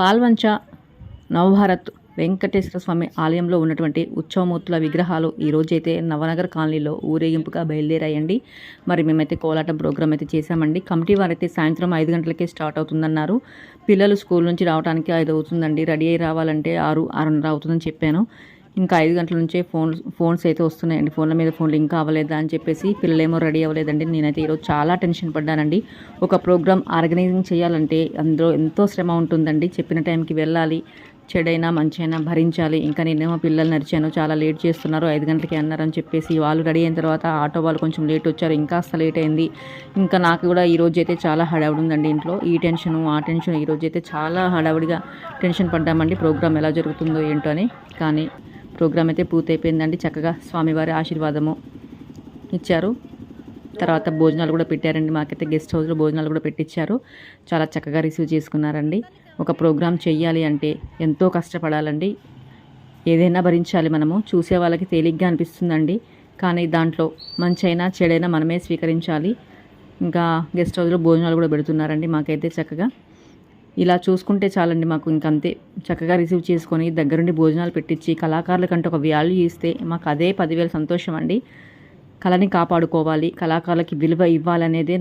పాల్వంచ నవభారత్ వెంకటేశ్వర స్వామి ఆలయంలో ఉన్నటువంటి ఉత్సవమూర్తుల విగ్రహాలు ఈరోజైతే నవనగర్ కాలనీలో ఊరేగింపుగా బయలుదేరాయండి. మరి మేమైతే కోలాటం ప్రోగ్రామ్ అయితే చేశామండి. కమిటీ వారైతే సాయంత్రం ఐదు గంటలకే స్టార్ట్ అవుతుందన్నారు. పిల్లలు స్కూల్ నుంచి రావడానికి ఐదు అవుతుందండి రెడీ అయ్యి రావాలంటే ఆరు ఆరున్నర అవుతుందని చెప్పాను. ఇంకా ఐదు గంటల నుంచే ఫోన్ ఫోన్స్ అయితే వస్తున్నాయండి. ఫోన్ల మీద ఫోన్లు ఇంకా అవ్వలేదా అని చెప్పేసి పిల్లలేమో రెడీ అవ్వలేదండి. నేనైతే ఈరోజు చాలా టెన్షన్ పడ్డానండి. ఒక ప్రోగ్రామ్ ఆర్గనైజింగ్ చేయాలంటే అందులో ఎంతో శ్రమ ఉంటుందండి. చెప్పిన టైంకి వెళ్ళాలి చెడైనా మంచైనా భరించాలి. ఇంకా నేనేమో పిల్లలు నడిచాను చాలా లేట్ చేస్తున్నారు ఐదు గంటలకి అన్నారని చెప్పేసి వాళ్ళు రెడీ అయిన తర్వాత ఆటో వాళ్ళు కొంచెం లేట్ వచ్చారు ఇంకా అస్త లేట్ అయింది. ఇంకా నాకు కూడా ఈ రోజు అయితే చాలా హడావుడి ఉందండి ఇంట్లో. ఈ టెన్షన్ ఆ టెన్షన్ ఈ రోజు అయితే చాలా హడావుడిగా టెన్షన్ పడ్డామండి. ప్రోగ్రామ్ ఎలా జరుగుతుందో ఏంటో అని. కానీ ప్రోగ్రామ్ అయితే పూర్తయిపోయిందండి. చక్కగా స్వామివారి ఆశీర్వాదము ఇచ్చారు. తర్వాత భోజనాలు కూడా పెట్టారండి. మాకైతే గెస్ట్ హౌస్లో భోజనాలు కూడా పెట్టించారు చాలా చక్కగా రిసీవ్ చేసుకున్నారండి. ఒక ప్రోగ్రామ్ చెయ్యాలి అంటే ఎంతో కష్టపడాలండి. ఏదైనా భరించాలి మనము. చూసే వాళ్ళకి తేలిగ్గా అనిపిస్తుందండి. కానీ దాంట్లో మంచైనా చెడైనా మనమే స్వీకరించాలి. ఇంకా గెస్ట్ హౌస్లో భోజనాలు కూడా పెడుతున్నారండి మాకైతే చక్కగా. ఇలా చూసుకుంటే చాలండి మాకు ఇంకంతే. చక్కగా రిసీవ్ చేసుకొని దగ్గరుండి భోజనాలు పెట్టించి కళాకారులకంటే ఒక వాల్యూ ఇస్తే మాకు అదే పదివేల సంతోషం అండి కళని కాపాడుకోవాలి. కళాకారులకి విలువ ఇవ్వాలనేదే నా